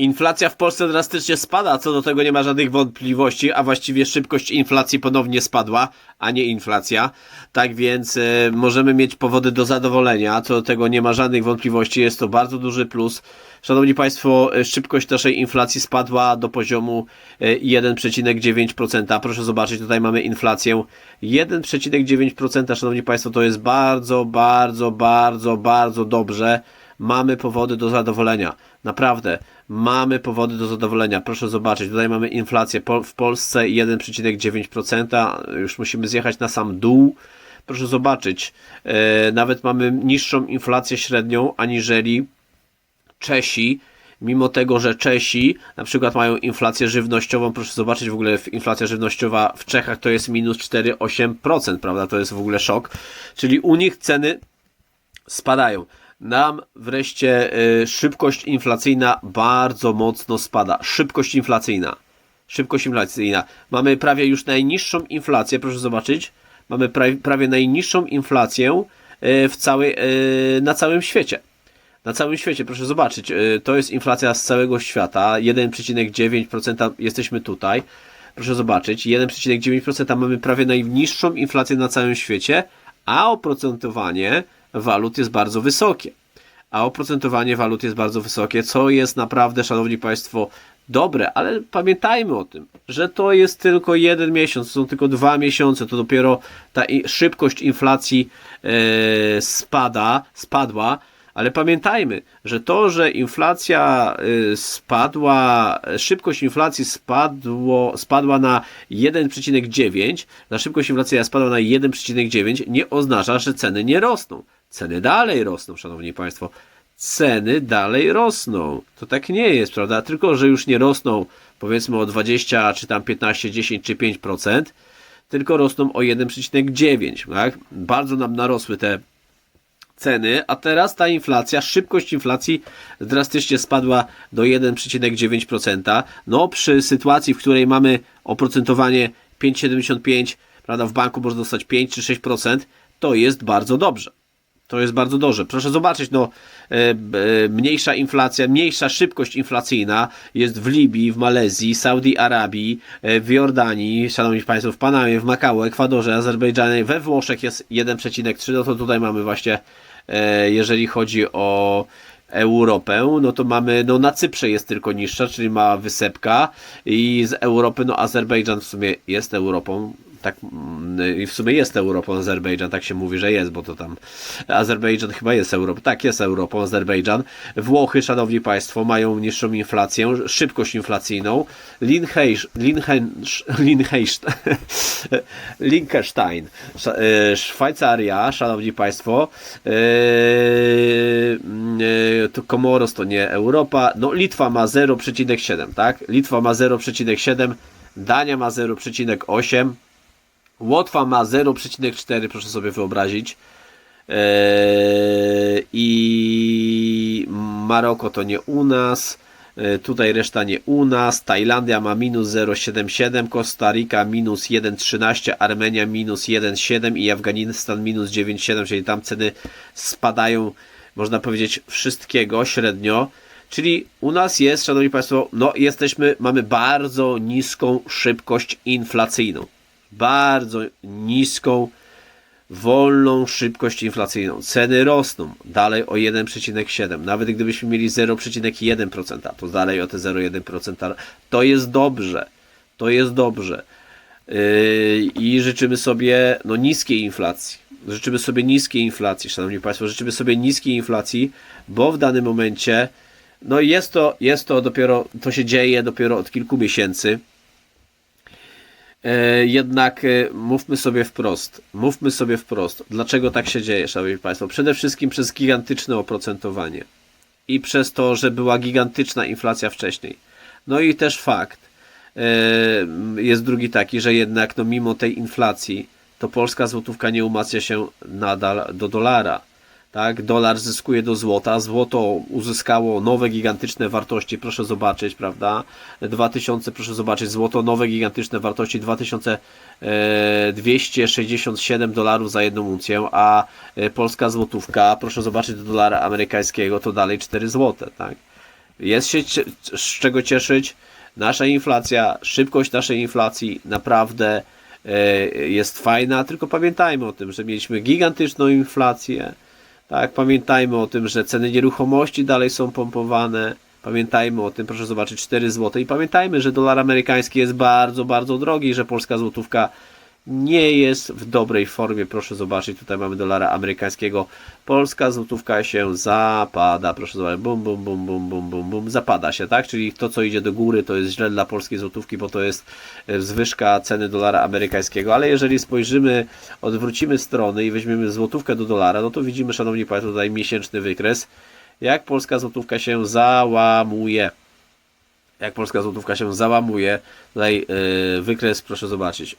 Inflacja w Polsce drastycznie spada, co do tego nie ma żadnych wątpliwości, a właściwie szybkość inflacji ponownie spadła, a nie inflacja. Tak więc e, możemy mieć powody do zadowolenia, co do tego nie ma żadnych wątpliwości, jest to bardzo duży plus. Szanowni Państwo, e, szybkość naszej inflacji spadła do poziomu e, 1,9%. Proszę zobaczyć, tutaj mamy inflację 1,9%. Szanowni Państwo, to jest bardzo, bardzo, bardzo, bardzo dobrze mamy powody do zadowolenia. Naprawdę, mamy powody do zadowolenia. Proszę zobaczyć, tutaj mamy inflację w Polsce 1,9%. Już musimy zjechać na sam dół. Proszę zobaczyć, e, nawet mamy niższą inflację średnią aniżeli Czesi, mimo tego, że Czesi na przykład mają inflację żywnościową, proszę zobaczyć w ogóle inflacja żywnościowa w Czechach to jest minus 4,8%, prawda? To jest w ogóle szok. Czyli u nich ceny spadają. Nam wreszcie y, szybkość inflacyjna bardzo mocno spada. Szybkość inflacyjna. Szybkość inflacyjna. Mamy prawie już najniższą inflację, proszę zobaczyć. Mamy pra, prawie najniższą inflację y, w całej, y, na całym świecie. Na całym świecie, proszę zobaczyć, to jest inflacja z całego świata. 1,9% jesteśmy tutaj. Proszę zobaczyć, 1,9% mamy prawie najniższą inflację na całym świecie, a oprocentowanie walut jest bardzo wysokie. A oprocentowanie walut jest bardzo wysokie, co jest naprawdę, szanowni państwo, dobre, ale pamiętajmy o tym, że to jest tylko jeden miesiąc, są tylko dwa miesiące, to dopiero ta szybkość inflacji e, spada, spadła, ale pamiętajmy, że to, że inflacja y, spadła, szybkość inflacji spadło, spadła na 1,9, na szybkość inflacji spadła na 1,9, nie oznacza, że ceny nie rosną. Ceny dalej rosną, szanowni państwo. Ceny dalej rosną. To tak nie jest, prawda? Tylko, że już nie rosną powiedzmy o 20, czy tam 15, 10 czy 5%, tylko rosną o 1,9, tak? Bardzo nam narosły te ceny, a teraz ta inflacja, szybkość inflacji drastycznie spadła do 1,9%. No przy sytuacji, w której mamy oprocentowanie 5,75, prawda, w banku można dostać 5 czy 6%, to jest bardzo dobrze. To jest bardzo dobrze. Proszę zobaczyć, no, e, e, mniejsza inflacja, mniejsza szybkość inflacyjna jest w Libii, w Malezji, Saudi Arabii, e, w Jordanii, szanowni państwo, w Panamie, w Makao, Ekwadorze, Azerbejdżanie, we Włoszech jest 1,3, no to tutaj mamy właśnie, jeżeli chodzi o Europę, no to mamy, no na Cyprze jest tylko niższa, czyli ma wysepka i z Europy, no Azerbejdżan w sumie jest Europą, tak mm, i w sumie jest Europą Azerbejdżan, tak się mówi, że jest, bo to tam Azerbejdżan chyba jest Europą, tak jest Europą Azerbejdżan. Włochy, szanowni państwo, mają niższą inflację, szybkość inflacyjną. Liechtenstein, e, Szwajcaria, szanowni państwo, e, mm, e, to Komoros to nie Europa, no Litwa ma 0,7, tak? Litwa ma 0,7, Dania ma 0,8, Łotwa ma 0,4, proszę sobie wyobrazić. Eee, I Maroko to nie u nas. Eee, Tutaj reszta nie u nas. Tajlandia ma minus 0,77, Kostaryka minus 1,13, Armenia minus 1,7 i Afganistan minus 9,7, czyli tam ceny spadają, można powiedzieć, wszystkiego średnio. Czyli u nas jest, szanowni państwo, no jesteśmy, mamy bardzo niską szybkość inflacyjną. Bardzo niską, wolną szybkość inflacyjną. Ceny rosną dalej o 1,7. Nawet gdybyśmy mieli 0,1%, to dalej o te 0,1%. To jest dobrze. To jest dobrze. Yy, I życzymy sobie no, niskiej inflacji. Życzymy sobie niskiej inflacji, szanowni państwo. Życzymy sobie niskiej inflacji, bo w danym momencie no jest to, jest to dopiero, to się dzieje dopiero od kilku miesięcy. E, Jednak e, mówmy sobie wprost, mówmy sobie wprost, dlaczego tak się dzieje, szanowni państwo. Przede wszystkim przez gigantyczne oprocentowanie i przez to, że była gigantyczna inflacja wcześniej. No i też fakt e, jest drugi taki, że jednak no mimo tej inflacji to polska złotówka nie umacnia się nadal do dolara. Tak, dolar zyskuje do złota, złoto uzyskało nowe gigantyczne wartości, proszę zobaczyć, prawda? 2000, proszę zobaczyć, złoto nowe gigantyczne wartości 2267 dolarów za jedną uncję, a e, polska złotówka, proszę zobaczyć do dolara amerykańskiego, to dalej 4 złote, tak? Jest się z czego cieszyć. Nasza inflacja, szybkość naszej inflacji naprawdę e, jest fajna, tylko pamiętajmy o tym, że mieliśmy gigantyczną inflację. Tak, pamiętajmy o tym, że ceny nieruchomości dalej są pompowane. Pamiętajmy o tym, proszę zobaczyć 4 zł. I pamiętajmy, że dolar amerykański jest bardzo, bardzo drogi, że polska złotówka nie jest w dobrej formie. Proszę zobaczyć, tutaj mamy dolara amerykańskiego. Polska złotówka się zapada. Proszę zobaczyć, bum, bum, bum, bum, bum, bum, bum. Zapada się, tak? Czyli to, co idzie do góry, to jest źle dla polskiej złotówki, bo to jest e, zwyżka ceny dolara amerykańskiego. Ale jeżeli spojrzymy, odwrócimy strony i weźmiemy złotówkę do dolara, no to widzimy, szanowni państwo, tutaj miesięczny wykres, jak polska złotówka się załamuje jak polska złotówka się załamuje. Tutaj yy, wykres, proszę zobaczyć.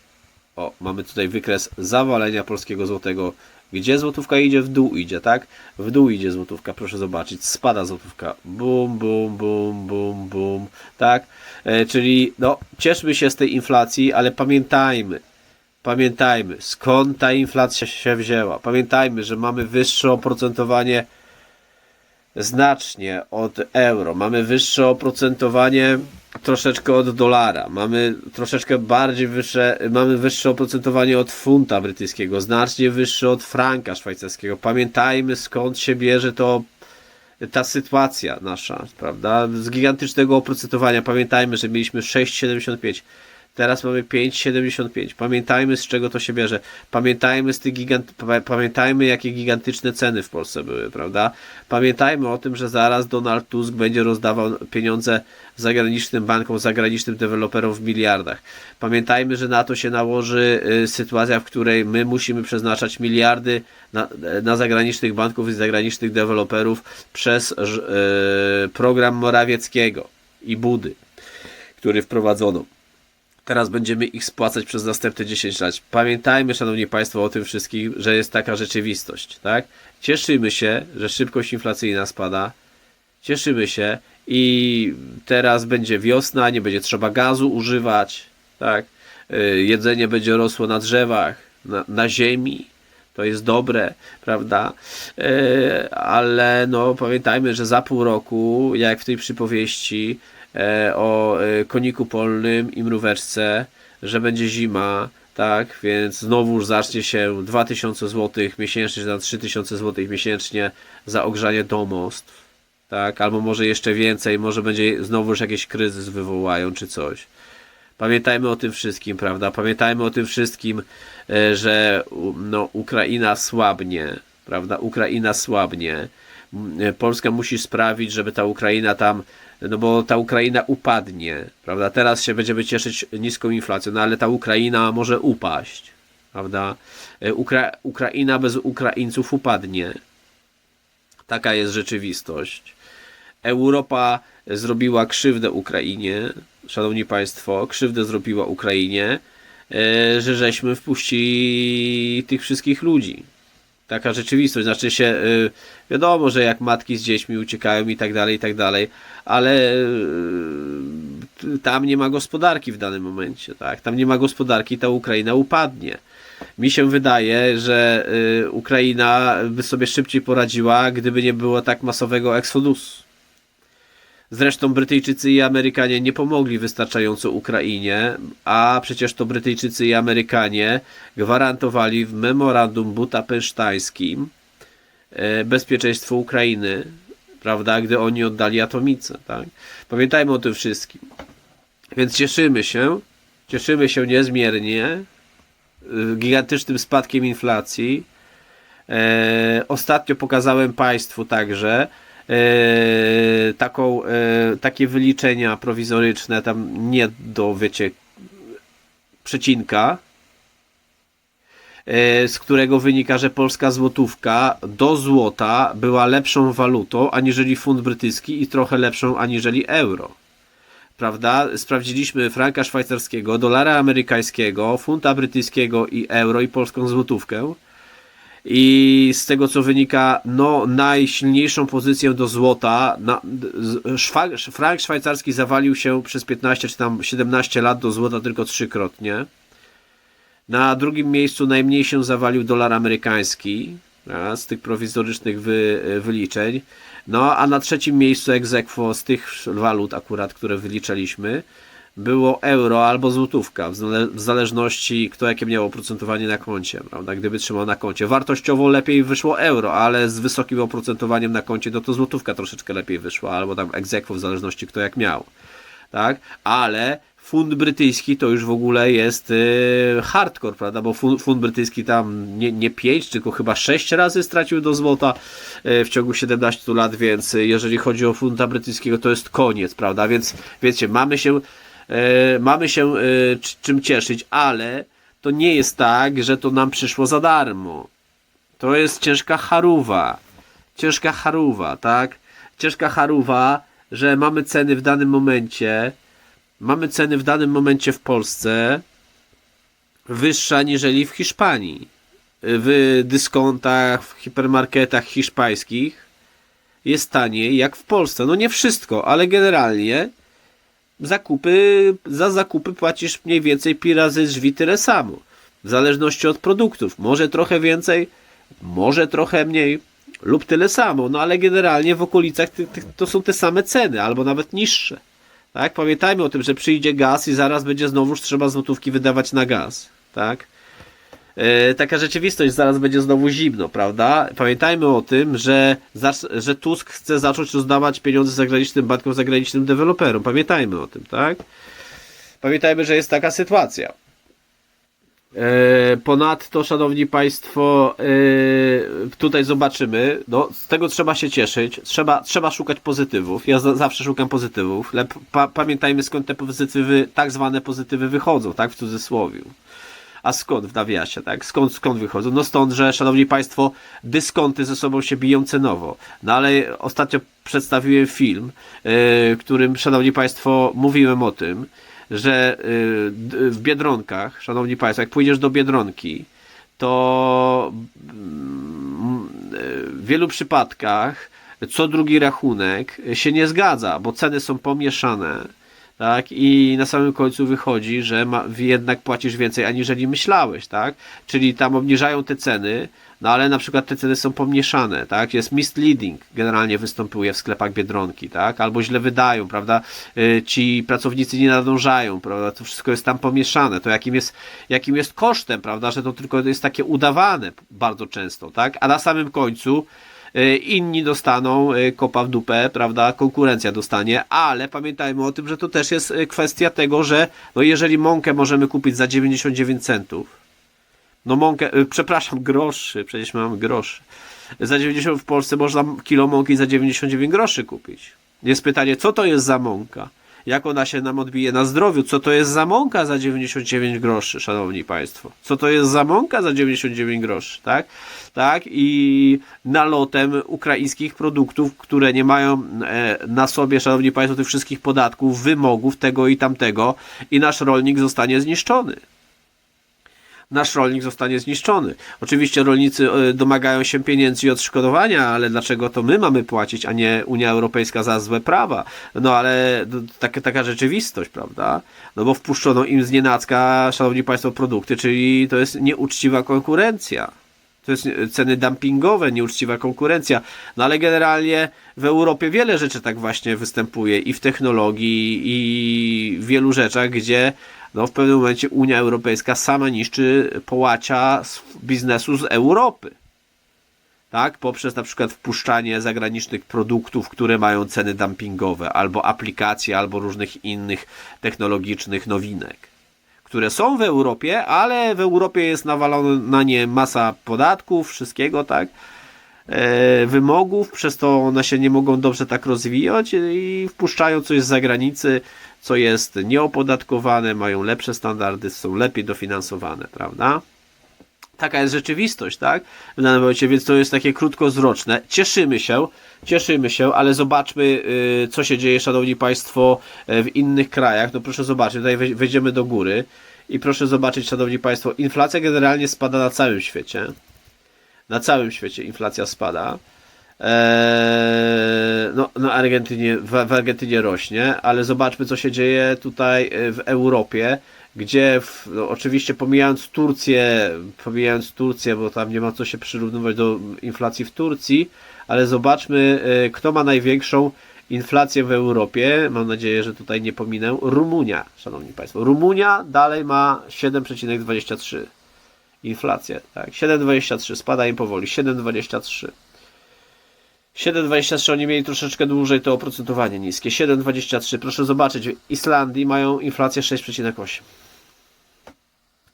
O, mamy tutaj wykres zawalenia polskiego złotego. Gdzie złotówka idzie? W dół idzie, tak? W dół idzie złotówka, proszę zobaczyć. Spada złotówka. Bum, bum, bum, bum, bum. Tak? E, czyli, no, cieszmy się z tej inflacji, ale pamiętajmy, pamiętajmy, skąd ta inflacja się wzięła. Pamiętajmy, że mamy wyższe oprocentowanie znacznie od euro. Mamy wyższe oprocentowanie troszeczkę od dolara. Mamy troszeczkę bardziej wyższe, mamy wyższe oprocentowanie od funta brytyjskiego, znacznie wyższe od franka szwajcarskiego. Pamiętajmy skąd się bierze to ta sytuacja nasza, prawda? Z gigantycznego oprocentowania. Pamiętajmy, że mieliśmy 6,75. Teraz mamy 5,75. Pamiętajmy z czego to się bierze. Pamiętajmy z tych gigant... pa- pamiętajmy jakie gigantyczne ceny w Polsce były, prawda? Pamiętajmy o tym, że zaraz Donald Tusk będzie rozdawał pieniądze zagranicznym bankom, zagranicznym deweloperom w miliardach. Pamiętajmy, że na to się nałoży y, sytuacja, w której my musimy przeznaczać miliardy na, na zagranicznych banków i zagranicznych deweloperów przez ż- y, program Morawieckiego i Budy, który wprowadzono. Teraz będziemy ich spłacać przez następne 10 lat. Pamiętajmy, szanowni państwo, o tym wszystkim, że jest taka rzeczywistość, tak? Cieszymy się, że szybkość inflacyjna spada. Cieszymy się i teraz będzie wiosna, nie będzie trzeba gazu używać, tak? Y, Jedzenie będzie rosło na drzewach, na, na ziemi. To jest dobre, prawda? E, ale no pamiętajmy, że za pół roku, jak w tej przypowieści o e, koniku polnym i mróweczce, że będzie zima, tak? Więc znowuż zacznie się 2000 zł miesięcznie, czy na 3000 zł miesięcznie za ogrzanie domostw, tak? Albo może jeszcze więcej, może będzie znowuż jakiś kryzys wywołają, czy coś. Pamiętajmy o tym wszystkim, prawda? Pamiętajmy o tym wszystkim, e, że no, Ukraina słabnie, prawda? Ukraina słabnie. E, Polska musi sprawić, żeby ta Ukraina tam, no bo ta Ukraina upadnie, prawda? Teraz się będziemy cieszyć niską inflacją, no ale ta Ukraina może upaść, prawda? E, Ukra Ukraina bez Ukraińców upadnie. Taka jest rzeczywistość. Europa zrobiła krzywdę Ukrainie, szanowni państwo, krzywdę zrobiła Ukrainie, e, że żeśmy wpuścili tych wszystkich ludzi. Taka rzeczywistość, znaczy się, e, wiadomo, że jak matki z dziećmi uciekają i tak dalej, i tak dalej, ale t- tam nie ma gospodarki w danym momencie, tak? Tam nie ma gospodarki, ta Ukraina upadnie. Mi się wydaje, że y, Ukraina by sobie szybciej poradziła, gdyby nie było tak masowego eksodusu. Zresztą Brytyjczycy i Amerykanie nie pomogli wystarczająco Ukrainie, a przecież to Brytyjczycy i Amerykanie gwarantowali w memorandum budapesztańskim e, bezpieczeństwo Ukrainy, prawda, gdy oni oddali atomice, tak? Pamiętajmy o tym wszystkim. Więc cieszymy się, cieszymy się niezmiernie y, gigantycznym spadkiem inflacji. E, ostatnio pokazałem Państwu także e, taką, e, takie wyliczenia prowizoryczne, tam nie do, wiecie, przecinka, e, z którego wynika, że polska złotówka do złota była lepszą walutą aniżeli funt brytyjski i trochę lepszą aniżeli euro prawda? Sprawdziliśmy franka szwajcarskiego, dolara amerykańskiego, funta brytyjskiego i euro i polską złotówkę. I z tego co wynika, no najsilniejszą pozycję do złota, na, frank szwajcarski zawalił się przez 15 czy tam 17 lat do złota tylko trzykrotnie. Na drugim miejscu najmniej się zawalił dolar amerykański z tych prowizorycznych wy, wyliczeń. No, a na trzecim miejscu egzekwo z tych walut akurat, które wyliczaliśmy, było euro albo złotówka, w zale- w zależności kto jakie miało oprocentowanie na koncie, prawda? Gdyby trzymał na koncie. Wartościowo lepiej wyszło euro, ale z wysokim oprocentowaniem na koncie, no to złotówka troszeczkę lepiej wyszła, albo tam egzekwo w zależności kto jak miał, tak? Ale fund brytyjski to już w ogóle jest yy, hardcore, prawda? Bo fund, fund brytyjski tam nie, nie 5, tylko chyba 6 razy stracił do złota yy, w ciągu 17 lat, więc yy, jeżeli chodzi o funta brytyjskiego, to jest koniec, prawda? Więc wiecie, mamy się, mamy się c- czym cieszyć, ale to nie jest tak, że to nam przyszło za darmo. To jest ciężka charuwa. Ciężka charuwa, tak? Ciężka charuwa, że mamy ceny w danym momencie, mamy ceny w danym momencie w Polsce wyższe aniżeli w Hiszpanii. W dyskontach, w hipermarketach hiszpańskich jest taniej jak w Polsce. No nie wszystko, ale generalnie zakupy, za zakupy płacisz mniej więcej pi razy drzwi tyle samo. W zależności od produktów. Może trochę więcej, może trochę mniej lub tyle samo, no ale generalnie w okolicach tych, tych, to są te same ceny, albo nawet niższe. Tak? Pamiętajmy o tym, że przyjdzie gaz i zaraz będzie znowuż trzeba złotówki wydawać na gaz. Tak? E, taka rzeczywistość, zaraz będzie znowu zimno, prawda? Pamiętajmy o tym, że, że Tusk chce zacząć rozdawać pieniądze zagranicznym bankom, zagranicznym deweloperom. Pamiętajmy o tym, tak? Pamiętajmy, że jest taka sytuacja. E, Ponadto, szanowni państwo, e, tutaj zobaczymy, no, z tego trzeba się cieszyć, trzeba, trzeba szukać pozytywów. Ja za, zawsze szukam pozytywów. Pa, pamiętajmy skąd te pozytywy, tak zwane pozytywy wychodzą, tak, w cudzysłowie. A skąd w nawiasie, tak? Skąd, skąd wychodzą? No stąd, że, szanowni państwo, dyskonty ze sobą się biją cenowo. No ale ostatnio przedstawiłem film, yy, którym, szanowni państwo, mówiłem o tym, że yy, w Biedronkach, szanowni państwo, jak pójdziesz do Biedronki, to mm, w wielu przypadkach co drugi rachunek się nie zgadza, bo ceny są pomieszane. Tak, i na samym końcu wychodzi, że ma, jednak płacisz więcej aniżeli myślałeś, tak? Czyli tam obniżają te ceny, no ale na przykład te ceny są pomieszane, tak? Jest misleading generalnie występuje w sklepach Biedronki, tak? Albo źle wydają, prawda? Y, Ci pracownicy nie nadążają, prawda? To wszystko jest tam pomieszane. To jakim jest, jakim jest kosztem, prawda? Że to tylko jest takie udawane bardzo często, tak? A na samym końcu inni dostaną y, kopa w dupę, prawda? Konkurencja dostanie, ale pamiętajmy o tym, że to też jest y, kwestia tego, że no jeżeli mąkę możemy kupić za 99 centów, no mąkę, przepraszam, groszy, przecież mamy groszy. Za 90 w Polsce można kilo mąki za 99 groszy kupić. Jest pytanie, co to jest za mąka? Jak ona się nam odbije na zdrowiu? Co to jest za mąka za 99 groszy, szanowni państwo? Co to jest za mąka za 99 groszy, tak? Tak? I nalotem ukraińskich produktów, które nie mają e, na sobie, szanowni państwo, tych wszystkich podatków, wymogów tego i tamtego i nasz rolnik zostanie zniszczony nasz rolnik zostanie zniszczony. Oczywiście rolnicy e, domagają się pieniędzy i odszkodowania, ale dlaczego to my mamy płacić, a nie Unia Europejska za złe prawa? No ale taka, taka rzeczywistość, prawda? No bo wpuszczono im z nienacka, szanowni państwo, produkty, czyli to jest nieuczciwa konkurencja. To jest ceny dumpingowe, nieuczciwa konkurencja. No ale generalnie w Europie wiele rzeczy tak właśnie występuje i w technologii, i w wielu rzeczach, gdzie no, w pewnym momencie Unia Europejska sama niszczy połacia biznesu z Europy. Tak, poprzez na przykład wpuszczanie zagranicznych produktów, które mają ceny dumpingowe, albo aplikacje, albo różnych innych technologicznych nowinek które są w Europie, ale w Europie jest nawalona na nie masa podatków, wszystkiego, tak, e, wymogów, przez to one się nie mogą dobrze tak rozwijać i wpuszczają coś z zagranicy, co jest nieopodatkowane, mają lepsze standardy, są lepiej dofinansowane, prawda? Taka jest rzeczywistość, tak? W danym momencie, więc to jest takie krótkowzroczne. Cieszymy się, cieszymy się, ale zobaczmy, y, co się dzieje, szanowni państwo, e, w innych krajach. No proszę zobaczyć, tutaj wej- wejdziemy do góry i proszę zobaczyć, szanowni państwo, inflacja generalnie spada na całym świecie. Na całym świecie inflacja spada. Eee, no, na Argentynie, w, w Argentynie rośnie, ale zobaczmy, co się dzieje tutaj e, w Europie, gdzie w, no, oczywiście pomijając Turcję, pomijając Turcję, bo tam nie ma co się przyrównywać do inflacji w Turcji, ale zobaczmy, e, kto ma największą inflację w Europie. Mam nadzieję, że tutaj nie pominę. Rumunia, szanowni państwo. Rumunia dalej ma 7,23 inflację, tak? 7,23 spada im powoli, 7,23. 7,23 oni mieli troszeczkę dłużej to oprocentowanie niskie. 7,23. Proszę zobaczyć, w Islandii mają inflację 6,8.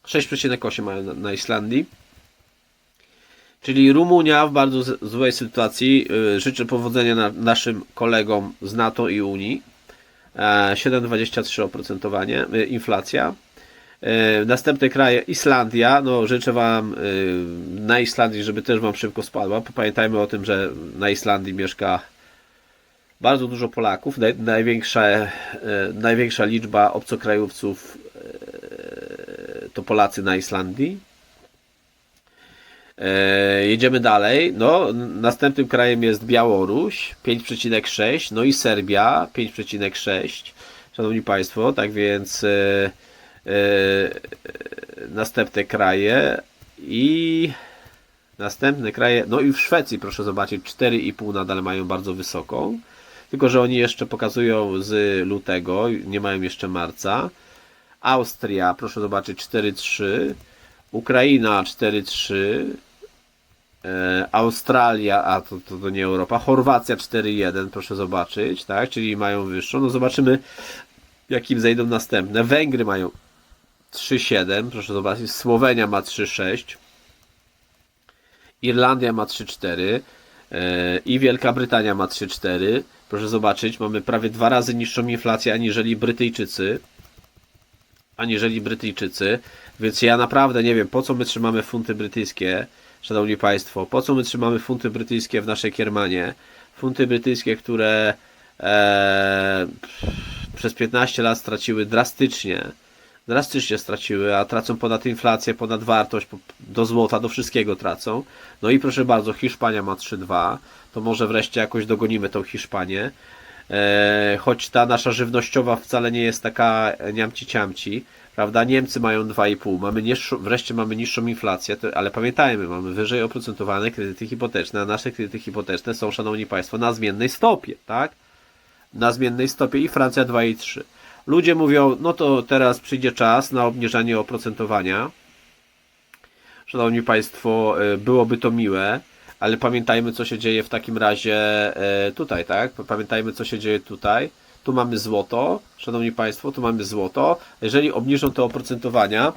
6,8 mają na, na Islandii. Czyli Rumunia w bardzo złej sytuacji. Yy, Życzę powodzenia na, naszym kolegom z NATO i Unii. E, 7,23 oprocentowanie, y, inflacja. E, Następne kraje, Islandia, no życzę Wam y, na Islandii, żeby też Wam szybko spadła. Pamiętajmy o tym, że na Islandii mieszka bardzo dużo Polaków. Naj, największa, e, największa liczba obcokrajowców e, to Polacy na Islandii. E, jedziemy dalej. No, następnym krajem jest Białoruś 5,6, no i Serbia 5,6. Szanowni Państwo, tak więc e, e, następne kraje i następne kraje, no i w Szwecji proszę zobaczyć 4,5 nadal mają bardzo wysoką. Tylko, że oni jeszcze pokazują z lutego, nie mają jeszcze marca. Austria, proszę zobaczyć 4,3. Ukraina 4,3. E, Australia, a to, to, to nie Europa, Chorwacja 4,1, proszę zobaczyć, tak, czyli mają wyższą. No zobaczymy, jakim zejdą następne. Węgry mają 3,7, proszę zobaczyć, Słowenia ma 3,6, Irlandia ma 3,4 e, i Wielka Brytania ma 3,4. Proszę zobaczyć, mamy prawie dwa razy niższą inflację aniżeli Brytyjczycy. Aniżeli Brytyjczycy, więc ja naprawdę nie wiem, po co my trzymamy funty brytyjskie, szanowni państwo, po co my trzymamy funty brytyjskie w naszej Kiermanie. Funty brytyjskie, które e, przez 15 lat straciły drastycznie, drastycznie straciły, a tracą ponad inflację, ponad wartość, do złota, do wszystkiego tracą. No i proszę bardzo, Hiszpania ma 3,2, to może wreszcie jakoś dogonimy tą Hiszpanię. E, choć ta nasza żywnościowa wcale nie jest taka niamci ciamci, prawda? Niemcy mają 2,5, mamy niższą, wreszcie mamy niższą inflację, to, ale pamiętajmy, mamy wyżej oprocentowane kredyty hipoteczne, a nasze kredyty hipoteczne są, szanowni państwo, na zmiennej stopie, tak? Na zmiennej stopie i Francja 2,3. Ludzie mówią, no to teraz przyjdzie czas na obniżanie oprocentowania. Szanowni Państwo, e, byłoby to miłe, ale pamiętajmy, co się dzieje w takim razie e, tutaj, tak? Pamiętajmy, co się dzieje tutaj. Tu mamy złoto, Szanowni Państwo, tu mamy złoto. Jeżeli obniżą te oprocentowania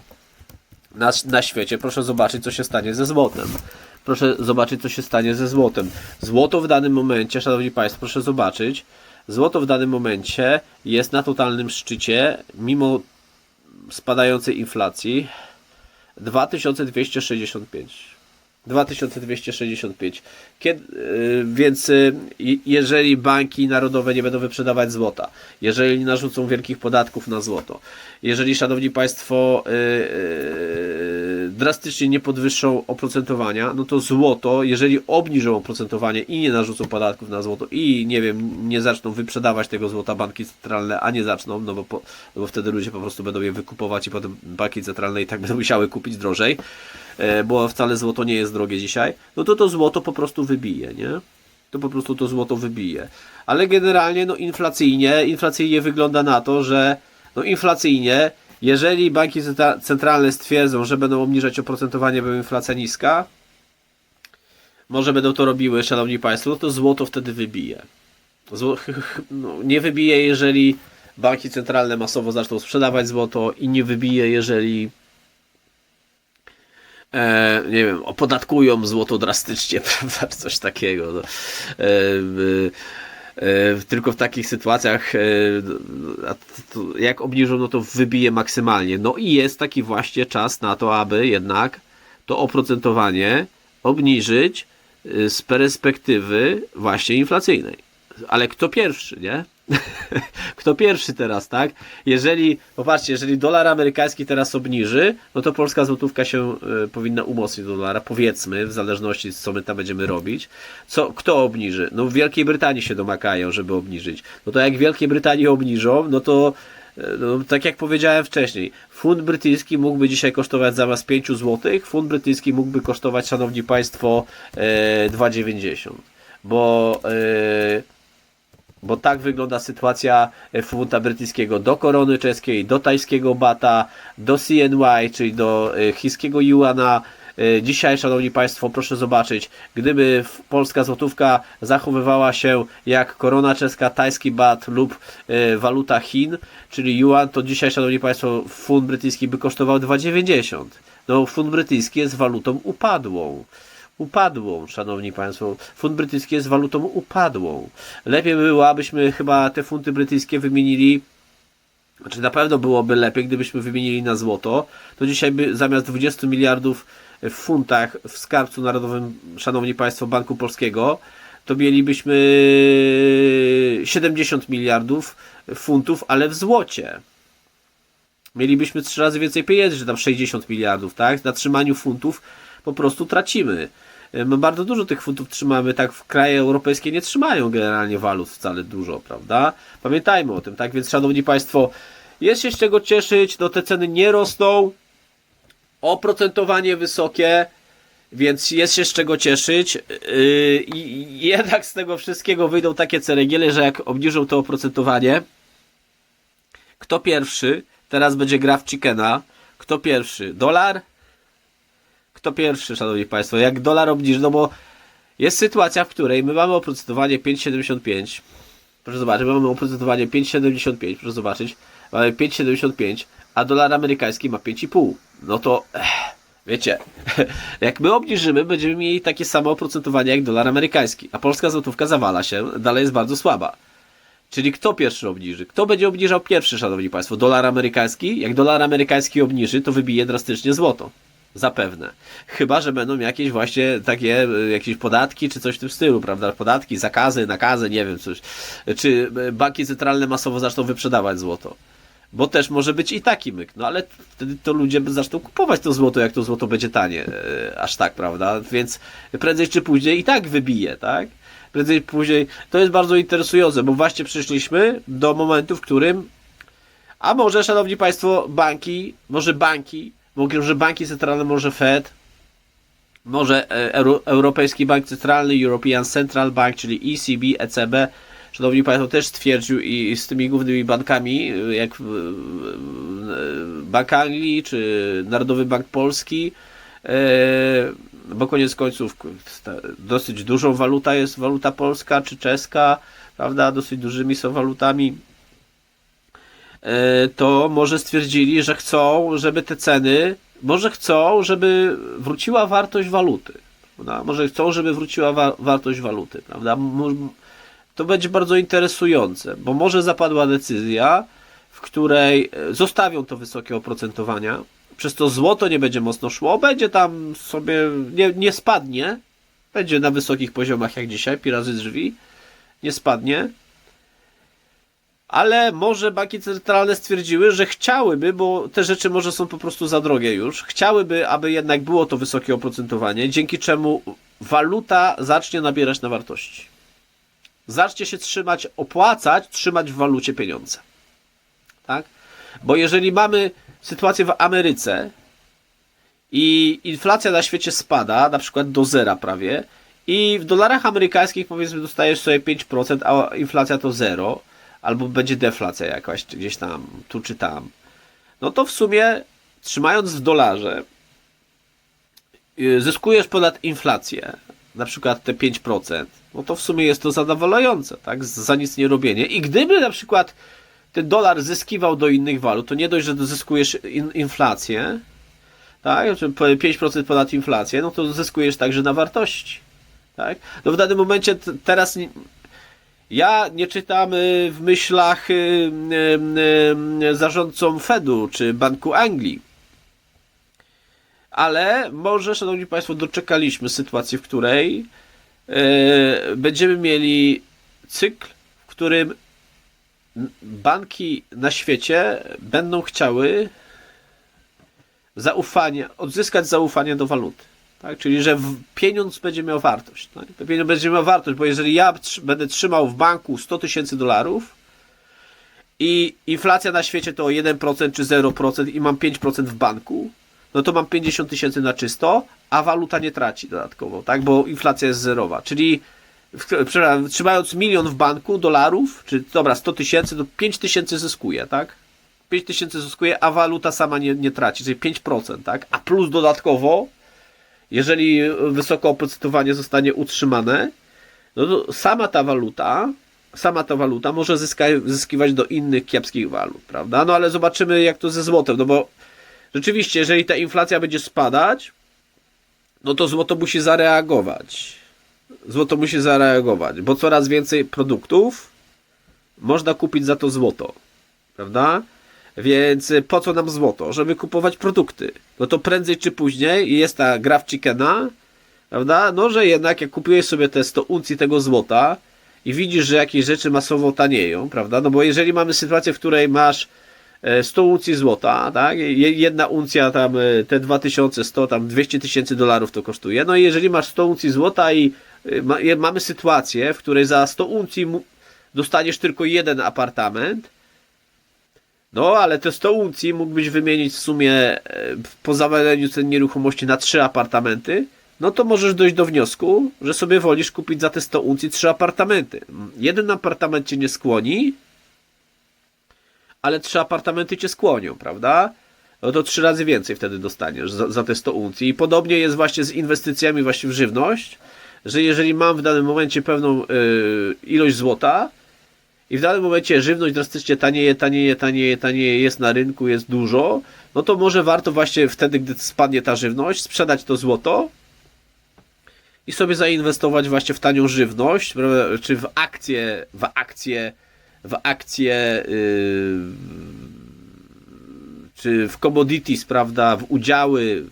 na, na świecie, proszę zobaczyć, co się stanie ze złotem. Proszę zobaczyć, co się stanie ze złotem. Złoto w danym momencie, Szanowni Państwo, proszę zobaczyć, złoto w danym momencie jest na totalnym szczycie, mimo spadającej inflacji. 2265. 2265. Kiedy, więc i- jeżeli banki narodowe nie będą wyprzedawać złota, jeżeli nie narzucą wielkich podatków na złoto, jeżeli, szanowni państwo, yy, drastycznie nie podwyższą oprocentowania, no to złoto, jeżeli obniżą oprocentowanie i nie narzucą podatków na złoto i nie wiem, nie zaczną wyprzedawać tego złota banki centralne, a nie zaczną, no bo, po, no bo wtedy ludzie po prostu będą je wykupować i potem banki centralne i tak będą musiały kupić drożej, e, bo wcale złoto nie jest drogie dzisiaj, no to to złoto po prostu wybije, nie? To po prostu to złoto wybije. Ale generalnie, no inflacyjnie, inflacyjnie wygląda na to, że no inflacyjnie, jeżeli banki centra- centralne stwierdzą, że będą obniżać oprocentowanie, bo inflacja niska, może będą to robiły, szanowni państwo, no to złoto wtedy wybije. Zło, no, nie wybije, jeżeli banki centralne masowo zaczną sprzedawać złoto i nie wybije, jeżeli e, nie wiem, opodatkują złoto drastycznie, prawda, coś takiego. No. E, e, tylko w takich sytuacjach, e, jak obniżą, no to wybije maksymalnie. No i jest taki właśnie czas na to, aby jednak to oprocentowanie obniżyć y, z perspektywy właśnie inflacyjnej. Ale kto pierwszy, nie? Kto pierwszy teraz, tak? Jeżeli, popatrzcie, jeżeli dolar amerykański teraz obniży, no to polska złotówka się y, powinna umocnić do dolara, powiedzmy, w zależności co my tam będziemy robić. Co, kto obniży? No w Wielkiej Brytanii się domagają, żeby obniżyć. No to jak w Wielkiej Brytanii obniżą, no to y, no, tak jak powiedziałem wcześniej, funt brytyjski mógłby dzisiaj kosztować zamiast 5 zł, funt brytyjski mógłby kosztować, szanowni państwo, e, 2,90 bo, yy, bo tak wygląda sytuacja funta brytyjskiego do korony czeskiej, do tajskiego bata, do CNY, czyli do yy, chińskiego yuana. Yy, Dzisiaj, Szanowni Państwo, proszę zobaczyć, gdyby polska złotówka zachowywała się jak korona czeska, tajski bat lub waluta Chin, czyli yuan, to dzisiaj, Szanowni Państwo, funt brytyjski by kosztował 2,90. No, funt brytyjski jest walutą upadłą. Upadłą, szanowni państwo. Funt brytyjski jest walutą upadłą. Lepiej by było, abyśmy chyba te funty brytyjskie wymienili. Znaczy na pewno byłoby lepiej, gdybyśmy wymienili na złoto. To dzisiaj by zamiast 20 miliardów w funtach w skarbcu narodowym, szanowni państwo, Banku Polskiego, to mielibyśmy 70 miliardów funtów, ale w złocie mielibyśmy trzy razy więcej pieniędzy, że tam 60 miliardów, tak? Na trzymaniu funtów po prostu tracimy. E, My bardzo dużo tych funtów trzymamy, tak w kraje europejskie nie trzymają generalnie walut wcale dużo, prawda? Pamiętajmy o tym, tak? Więc szanowni Państwo, jest się z czego cieszyć, no te ceny nie rosną, oprocentowanie wysokie, więc jest się z czego cieszyć. Yy, I jednak z tego wszystkiego wyjdą takie ceregiele, że jak obniżą to oprocentowanie, kto pierwszy? Teraz będzie gra w chickena. Kto pierwszy? Dolar? Kto pierwszy, szanowni państwo? Jak dolar obniży, no bo jest sytuacja, w której my mamy oprocentowanie 5,75. Proszę zobaczyć, my mamy oprocentowanie 5,75. Proszę zobaczyć. Mamy 5,75, a dolar amerykański ma 5,5. No to eh, wiecie, jak my obniżymy, będziemy mieli takie samo oprocentowanie jak dolar amerykański, a polska złotówka zawala się, dalej jest bardzo słaba. Czyli kto pierwszy obniży? Kto będzie obniżał pierwszy, szanowni państwo? Dolar amerykański? Jak dolar amerykański obniży, to wybije drastycznie złoto. Zapewne. Chyba, że będą jakieś właśnie takie e, jakieś podatki, czy coś w tym stylu, prawda? Podatki, zakazy, nakazy, nie wiem, coś. Czy e, banki centralne masowo zaczną wyprzedawać złoto. Bo też może być i taki myk, no ale wtedy to ludzie zaczną kupować to złoto, jak to złoto będzie tanie, e, aż tak, prawda? Więc prędzej czy później i tak wybije, tak? Prędzej później. To jest bardzo interesujące, bo właśnie przyszliśmy do momentu, w którym a może, szanowni państwo, banki, może banki, może banki centralne, może Fed, może e, Euro, Europejski Bank Centralny, European Central Bank, czyli ECB, ECB, szanowni państwo, też stwierdził i z tymi głównymi bankami, e, jak Bank Anglii, czy Narodowy Bank Polski, e, bo koniec końców dosyć dużą waluta jest waluta polska czy czeska, prawda, dosyć dużymi są walutami, to może stwierdzili, że chcą, żeby te ceny, może chcą, żeby wróciła wartość waluty. Prawda? Może chcą, żeby wróciła wa- wartość waluty, prawda? To będzie bardzo interesujące, bo może zapadła decyzja, w której e, zostawią to wysokie oprocentowania, przez to złoto nie będzie mocno szło, będzie tam sobie, nie, nie spadnie, będzie na wysokich poziomach jak dzisiaj, pi razy drzwi, nie spadnie, ale może banki centralne stwierdziły, że chciałyby, bo te rzeczy może są po prostu za drogie już, chciałyby, aby jednak było to wysokie oprocentowanie, dzięki czemu waluta zacznie nabierać na wartości. Zacznie się trzymać, opłacać, trzymać w walucie pieniądze. Tak? Bo jeżeli mamy sytuację w Ameryce i inflacja na świecie spada, na przykład do zera prawie, i w dolarach amerykańskich powiedzmy dostajesz sobie 5%, a inflacja to zero, albo będzie deflacja jakaś gdzieś tam, tu czy tam, no to w sumie trzymając w dolarze yy, zyskujesz ponad inflację, na przykład te 5%, no to w sumie jest to zadowalające, tak, za nic nie robienie. I gdyby na przykład ten dolar zyskiwał do innych walut, to nie dość, że zyskujesz in, inflację, tak, czy po- 5% ponad inflację, no to zyskujesz także na wartości, tak. No w danym momencie teraz ja nie czytam y, w myślach y, y, zarządcom Fedu czy Banku Anglii. Ale może, szanowni państwo, doczekaliśmy sytuacji, w której będziemy mieli cykl, w którym banki na świecie będą chciały zaufanie, odzyskać zaufanie do waluty. Tak? Czyli, że pieniądz będzie miał wartość. Tak? Pieniądz będzie miał wartość, bo jeżeli ja będę trzymał w banku 100 tysięcy dolarów i inflacja na świecie to 1% czy 0% i mam 5% w banku, no to mam 50 tysięcy na czysto, a waluta nie traci dodatkowo, tak? bo inflacja jest zerowa. Czyli przepraszam, trzymając milion w banku dolarów, czy dobra, 100 tysięcy, to 5 tysięcy zyskuje, tak? 5 tysięcy zyskuje, a waluta sama nie, nie traci, czyli 5%, tak? A plus dodatkowo, jeżeli wysokie oprocentowanie zostanie utrzymane, no to sama ta waluta, sama ta waluta może zyska, zyskiwać do innych kiepskich walut, prawda? No ale zobaczymy jak to ze złotem, no bo rzeczywiście, jeżeli ta inflacja będzie spadać, no to złoto musi zareagować. Złoto musi zareagować, bo coraz więcej produktów można kupić za to złoto, prawda? Więc y, po co nam złoto? Żeby kupować produkty. No to prędzej czy później jest ta gra w chickena, prawda? No, że jednak jak kupujesz sobie te 100 uncji tego złota i widzisz, że jakieś rzeczy masowo tanieją, prawda? No bo jeżeli mamy sytuację, w której masz e, 100 uncji złota, tak? Je- Jedna uncja tam, e, te 2100, tam 200 tysięcy dolarów to kosztuje. No i jeżeli masz 100 uncji złota i e, mamy sytuację, w której za 100 uncji dostaniesz tylko jeden apartament, no, ale te 100 uncji mógłbyś wymienić w sumie e, po zawaleniu cen nieruchomości na trzy apartamenty, no to możesz dojść do wniosku, że sobie wolisz kupić za te 100 uncji trzy apartamenty. Jeden apartament cię nie skłoni, ale trzy apartamenty cię skłonią, prawda? No to trzy razy więcej wtedy dostaniesz za, za te 100 uncji. I podobnie jest właśnie z inwestycjami właśnie w żywność, że jeżeli mam w danym momencie pewną y, ilość złota, i w danym momencie żywność drastycznie tanieje, tanieje, tanieje, tanieje, jest na rynku, jest dużo, no to może warto właśnie wtedy, gdy spadnie ta żywność, sprzedać to złoto i sobie zainwestować właśnie w tanią żywność, czy w akcje, w akcje, w akcje, yy, czy w commodities, prawda, w udziały,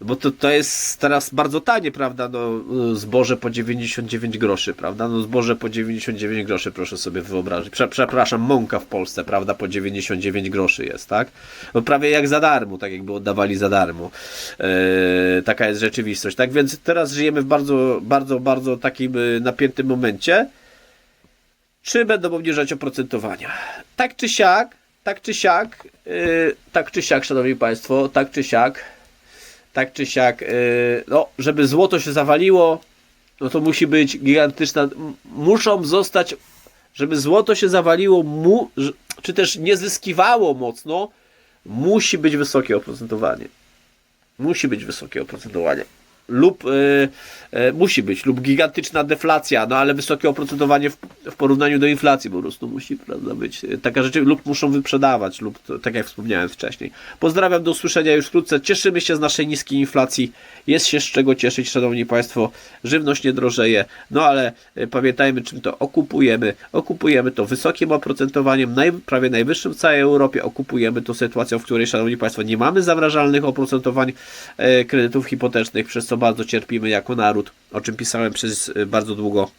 bo to, to jest teraz bardzo tanie, prawda? No, zboże po 99 groszy, prawda? No, zboże po 99 groszy, proszę sobie wyobrazić. Prze, przepraszam, mąka w Polsce, prawda? Po 99 groszy jest, tak? No, prawie jak za darmo, tak jakby oddawali za darmo. E, taka jest rzeczywistość, tak? Więc teraz żyjemy w bardzo, bardzo, bardzo takim e, napiętym momencie. Czy będą obniżać oprocentowania? Tak czy siak, tak czy siak, e, tak czy siak, szanowni państwo, tak czy siak tak czy siak, yy, no, żeby złoto się zawaliło, no to musi być gigantyczna, muszą zostać, żeby złoto się zawaliło, mu, czy też nie zyskiwało mocno, musi być wysokie oprocentowanie. Musi być wysokie oprocentowanie. Lub yy, yy, musi być, lub gigantyczna deflacja, no ale wysokie oprocentowanie w, w porównaniu do inflacji po prostu musi prawda, być. Yy, Taka rzecz, lub muszą wyprzedawać, lub to, tak jak wspomniałem wcześniej. Pozdrawiam, do usłyszenia już wkrótce. Cieszymy się z naszej niskiej inflacji. Jest się z czego cieszyć, szanowni państwo. Żywność nie drożeje, no ale yy, pamiętajmy, czym to okupujemy. Okupujemy to wysokim oprocentowaniem, naj, prawie najwyższym w całej Europie. Okupujemy to sytuacją, w której, szanowni państwo, nie mamy zamrażalnych oprocentowań e, kredytów hipotecznych, przez co bardzo cierpimy jako naród, o czym pisałem przez e, bardzo długo.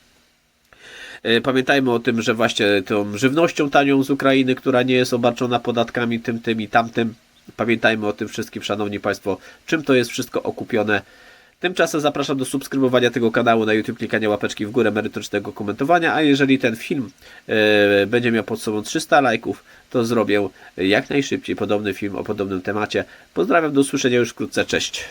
E, Pamiętajmy o tym, że właśnie tą żywnością tanią z Ukrainy, która nie jest obarczona podatkami tym, tym i tamtym. Pamiętajmy o tym wszystkim, szanowni państwo, czym to jest wszystko okupione. Tymczasem zapraszam do subskrybowania tego kanału na YouTube, klikania łapeczki w górę, merytorycznego komentowania, a jeżeli ten film e, będzie miał pod sobą 300 lajków, to zrobię jak najszybciej podobny film o podobnym temacie. Pozdrawiam, do usłyszenia już wkrótce, cześć.